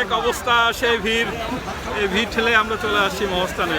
এক অবস্থা সেই ভিড় এই ভিড় ঠেলে আমরা চলে আসছি মহস্থানে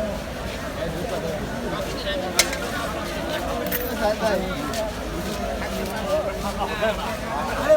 原来在，开。